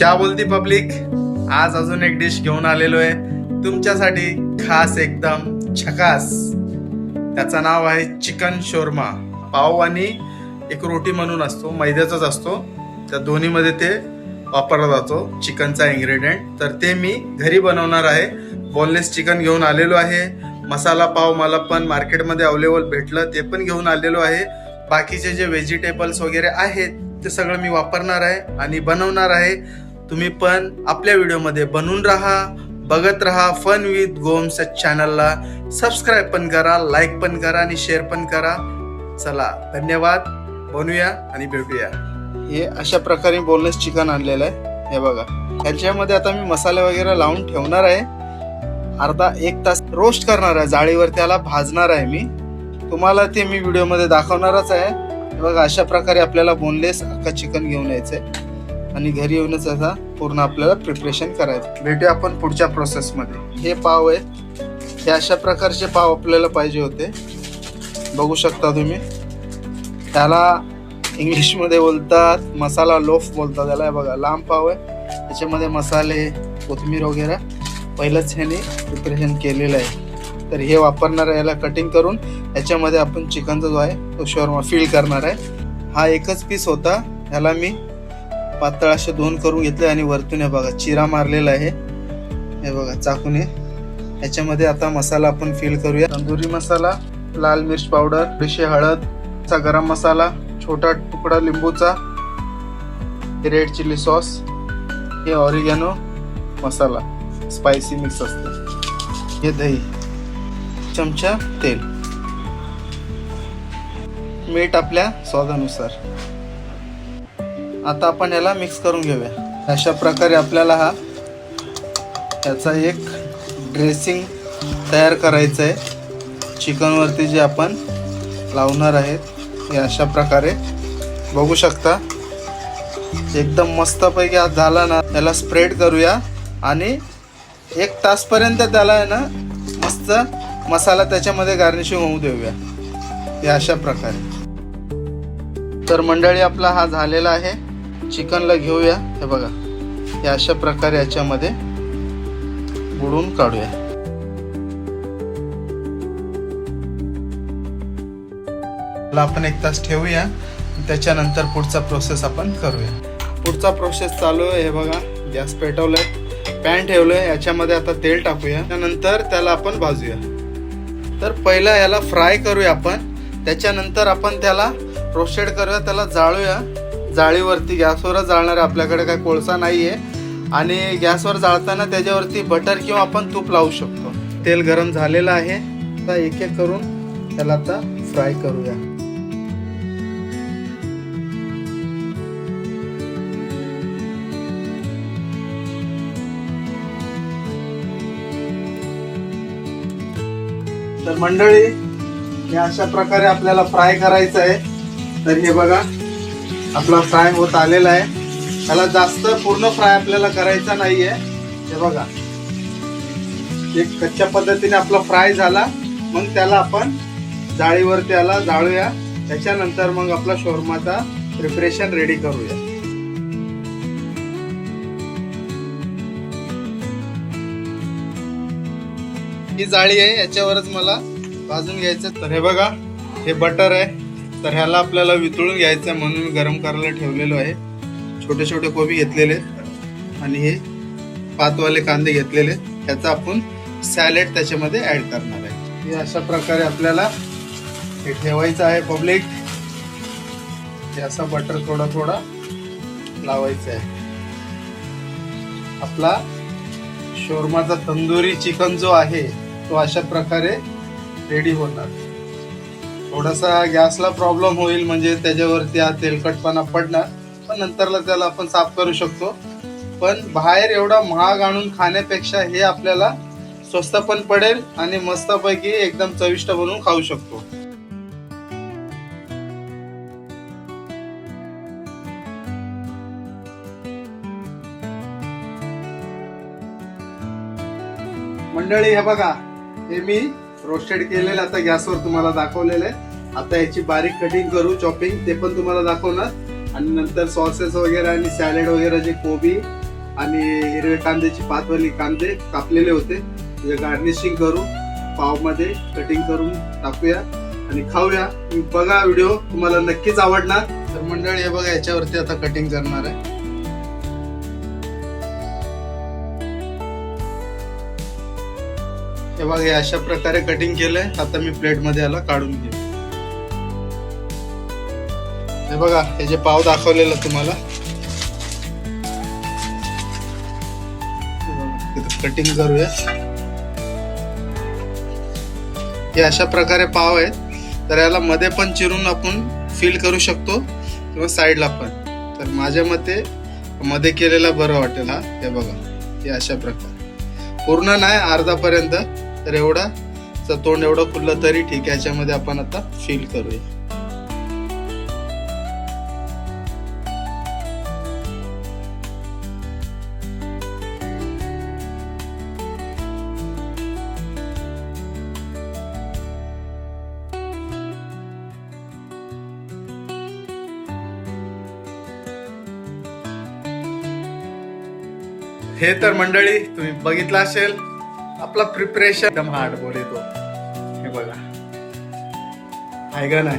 क्या बोलती पब्लिक आज अजून एक डिश घेऊन आलेलो आहे तुमच्यासाठी खास एकदम छकास. त्याचं नाव आहे चिकन शोरमा. पाव आणि एक रोटी म्हणून असतो मैद्याचाच असतो. त्या दोन्हीमध्ये ते वापरला जातो चिकनचा इन्ग्रेडियंट तर ते मी घरी बनवणार आहे. बोनलेस चिकन घेऊन आलेलो आहे. मसाला पाव मला पण मार्केटमध्ये अवेलेबल भेटलं ते पण घेऊन आलेलो आहे. बाकीचे जे व्हेजिटेबल्स वगैरे आहेत ते सगळं मी वापरणार आहे आणि बनवणार आहे. तुम्ही पण आपल्या व्हिडिओमध्ये बनवून राहा बघत राहा फन विथ गोम्स चॅनलला सबस्क्राईब पण करा लाईक पण करा आणि शेअर पण करा. चला धन्यवाद. बनूया आणि भेटूया. हे अशा प्रकारे बोनलेस चिकन आणलेलं आहे. हे बघा. ह्याच्यामध्ये आता मी मसाले वगैरे लावून ठेवणार आहे. अर्धा एक तास रोस्ट करणार आहे. जाळीवर त्याला भाजणार आहे मी. तुम्हाला ते मी व्हिडिओमध्ये दाखवणारच आहे. बघा अशा प्रकारे आपल्याला बोनलेस अख्खा चिकन घेऊन यायचं आहे आणि घरी येऊनच आता पूर्ण आपल्याला प्रिपरेशन करायचं. भेटूया आपण पुढच्या प्रोसेसमध्ये हे पाव आहे हे अशा प्रकारचे पाव आपल्याला पाहिजे होते. बघू शकता तुम्ही. त्याला इंग्लिशमध्ये बोलतात मसाला लोफ बोलतात. त्याला हे बघा लांब पाव आहे. त्याच्यामध्ये मसाले कोथिंबीर वगैरे. पहिलंच ह्याने प्रिपरेशन केलेलं आहे. तर हे वापरणार आहे याला कटिंग करून. याच्यामध्ये आपण चिकनचा जो आहे तो शोरमा फील करणार आहे. हा एकच पीस होता. ह्याला मी पातळ असे दोन करून घेतले आणि वरतून हे बघा चिरा मारलेला आहे. हे बघा चाकूने याच्यामध्ये आता मसाला आपण फिल करूया. तंदुरी मसाला लाल मिर्च पावडर थोडीशी हळद चा गरम मसाला छोटा तुकडा लिंबूचा रेड चिली सॉस हे ऑरिगॅनो मसाला स्पायसी मिक्स असतं. हे दही चमचा तेल. मीठ आपल्या स्वादानुसार. आता आपण याला मिक्स करून घेऊया. अशा प्रकारे आपल्याला हा याचा एक ड्रेसिंग तयार करायचं आहे. चिकनवरती जे आपण लावणार आहेत हे अशा प्रकारे बघू शकता. एकदम मस्तपैकी आज झाला ना त्याला स्प्रेड करूया आणि एक तासपर्यंत त्याला आहे ना मस्त मसाला त्याच्यामध्ये गार्निशिंग होऊ देऊया. हे अशा प्रकारे. तर मंडळी आपला हा झालेला आहे. चिकनला घेऊया. हे बघा. हे अशा प्रकारे याच्यामध्ये बुडून काढूया. आपण एक तास ठेवूया. त्याच्यानंतर पुढचा प्रोसेस आपण करूया. पुढचा प्रोसेस चालू आहे. हे बघा. गॅस पेटवलाय. पॅन ठेवलंय. याच्यामध्ये आता तेल टाकूया. त्यानंतर त्याला आपण भाजूया. तर पहिला याला फ्राय करूया आपण. त्याच्यानंतर आपण त्याला रोस्टेड करूया. त्याला जाळूया. जाळीवरती गॅसवरच जाळणार आपल्याकडे काय कोळसा नाही आहे आणि गॅसवर जाळताना त्याच्यावरती बटर किंवा आपण तूप लावू शकतो. तेल गरम झालेलं आहे. आता एक एक करून त्याला आता फ्राय करूया. तर मंडळी हे अशा प्रकारे आपल्याला फ्राय करायचं आहे. तर हे बघा आपला फ्राय होत आलेला आहे. त्याला जास्त पूर्ण फ्राय आपल्याला करायचा नाहीये. हे बघा. एक कच्च्या पद्धतीने आपला फ्राय झाला. मग त्याला आपण जाळीवर त्याला जाळूया. त्याच्यानंतर मग आपला शोरमाचा प्रिपरेशन रेडी करूया. ही जाळी आहे याच्यावरच मला भाजून घ्यायचं. तर हे बघा हे बटर आहे. तर ह्याला आपल्याला वितळून घ्यायचं आहे म्हणून मी गरम करायला ठेवलेलो आहे. छोटे छोटे कोबी घेतलेले आणि हे पातवाले कांदे घेतलेले. ह्याचा आपण सॅलेड त्याच्यामध्ये ॲड करणार आहे. हे अशा प्रकारे आपल्याला हे ठेवायचं आहे पब्लिक. हे असं बटर थोडा थोडा लावायचं आहे. आपला शोरमाचा तंदुरी चिकन जो आहे तो अशा प्रकारे रेडी होणार. थोडासा गॅसला प्रॉब्लेम होईल म्हणजे त्याच्यावरती हा तेलकटपणा पडणार पण नंतरला त्याला आपण साफ करू शकतो. पण बाहेर एवढा महाग आणून खाण्यापेक्षा हे आपल्याला स्वस्त पण पडेल आणि मस्तपैकी एकदम चविष्ट बनवून खाऊ शकतो. मंडळी हे बघा हे मी रोस्टेड केलेलं आता गॅसवर तुम्हाला दाखवलेलं आहे. आता याची बारीक कटिंग करू चॉपिंग ते पण तुम्हाला दाखवणार. आणि नंतर सॉसेस वगैरे आणि सॅलेड वगैरे जे कोबी आणि हिरवे कांद्याची पातवली कांदे कापलेले होते म्हणजे गार्निशिंग करू पावमध्ये कटिंग करून टाकूया आणि खाऊया. बघा व्हिडिओ तुम्हाला नक्कीच आवडणार. तर मंडळ हे बघा याच्यावरती आता कटिंग करणार आहे. हे बघा हे अशा प्रकारे कटिंग केलंय. आता मी प्लेटमध्ये याला काढून घे हे बघा हे जे पाव दाखवलेलं तुम्हाला. कटिंग करूया. हे अशा प्रकारे पाव आहेत. तर याला मध्ये पण चिरून आपण फिल करू शकतो किंवा साईडला पण. तर माझ्या मते मध्ये केलेला बरं वाटेल हा. हे बघा हे अशा प्रकारे. पूर्ण नाही अर्धापर्यंत. तर एवढा. तोंड एवढं खुललं तरी ठीक आहे याच्यामध्ये आपण आता फील करूया. हे तर मंडळी तुम्ही बघितलं असेल आपला प्रिपरेशन एकदम हार्ड बोल येतो. हे बघा. आहे का नाही?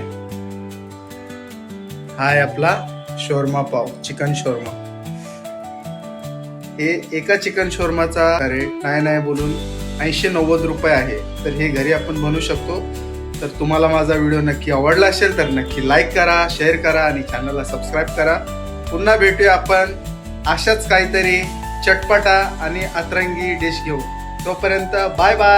हाय आपला शोरमा पाव चिकन शोरमा. हे एका चिकन शोरमाचा रेट नाही नाही बोलून ऐंशी नव्वद रुपये आहे. तर हे घरी आपण बनवू शकतो. तर तुम्हाला माझा व्हिडिओ नक्की आवडला असेल तर नक्की लाईक करा शेअर करा आणि चॅनलला सबस्क्राईब करा. पुन्हा भेटूया आपण अशाच काहीतरी चटपटा आणि अतरंगी डिश घेऊ तोपर्यंत बाय बाय.